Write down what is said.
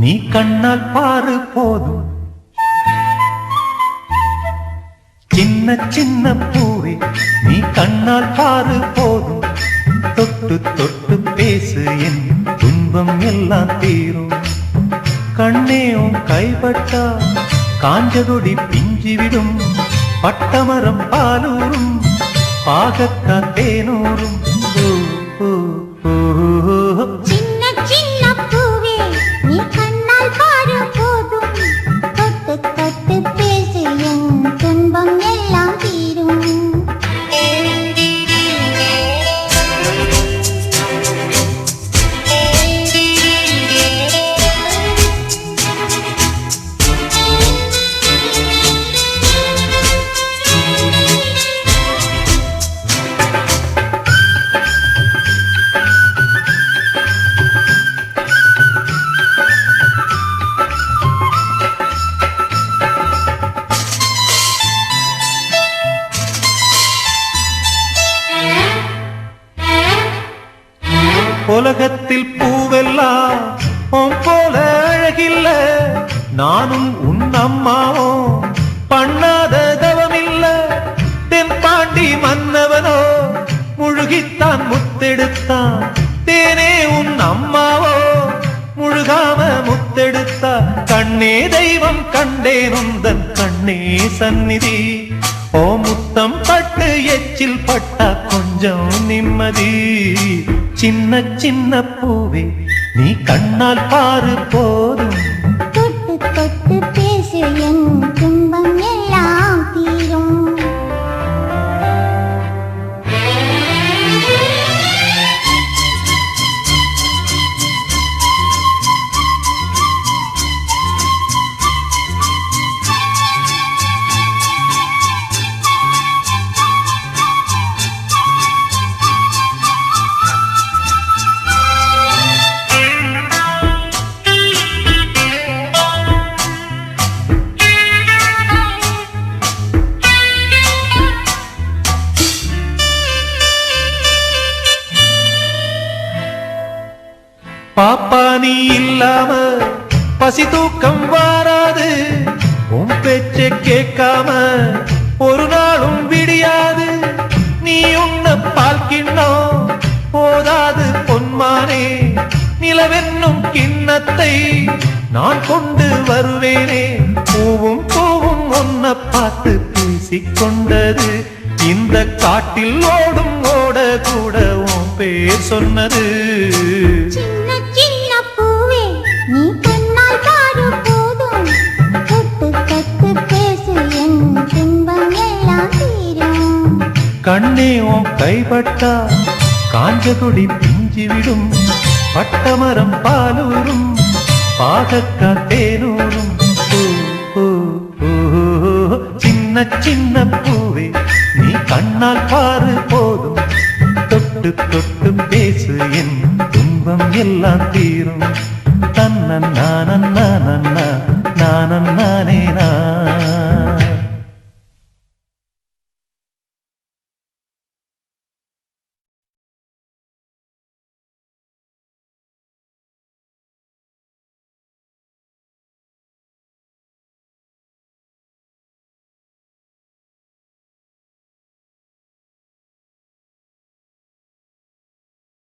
நீ கண்ணால் பாரு போதும். சின்ன சின்ன பூவே நீ கண்ணால் பாரு போதும். தொட்டு தொட்டு பேசு என் துன்பம் எல்லாம் தீரும். கண்ணே உன் கைப்பட்டா காஞ்சதொடி பிஞ்சிவிடும். பட்டமரம் பாலூரும் பாகக்கா தேனூரும். ஓ, ஓ, எல்லாம் தீரும் பூவெல்லாம் உன் போல அழகில்ல. நானும் உன் அம்மாவும் பண்ணாத தவமில்ல. தென் பாண்டி மன்னவனோ முழுகித்தான் முத்தெடுத்தான். தேனே உன் அம்மாவோ முழுகாம முத்தெடுத்தா கண்ணே தெய்வம் கண்டேன் உந்தன் கண்ணே சந்நிதி. ஓ முத்தம் பட்டு எச்சில் பட்டா கொஞ்சம் நிம்மதி. சின்ன சின்ன பூவே நீ கண்ணால் பாரு போதும். தொட்டு தொட்டு பாப்பா நீ இல்லாம பசி தூக்கம் வாராது. உன் பேச்ச கேட்காம ஒரு நாளும் விடியாது. நீ உன்ன பால் கிண்ணம் போதாது பொன்மானே. நிலவென்னும் கிண்ணத்தை நான் கொண்டு வருவேனே. பூவும் பூவும் உன்னை பார்த்து பேசிக்கொண்டது. இந்த காட்டில் ஓடும் ஓட கூட உன் பேர் சொன்னது. கண்ணே ஓம் கைப்பட்டா காஞ்ச காஞ்சகுடி பிஞ்சிவிடும் பட்டமரம் பாலூரும் பாகக்கா தேனூரும். சின்ன சின்ன பூவே நீ கண்ணால் பாரு போதும். தொட்டு தொட்டு பேசு என் துன்பம் எல்லாம் தீரும். தன்னன் நானன் நானன் நானே.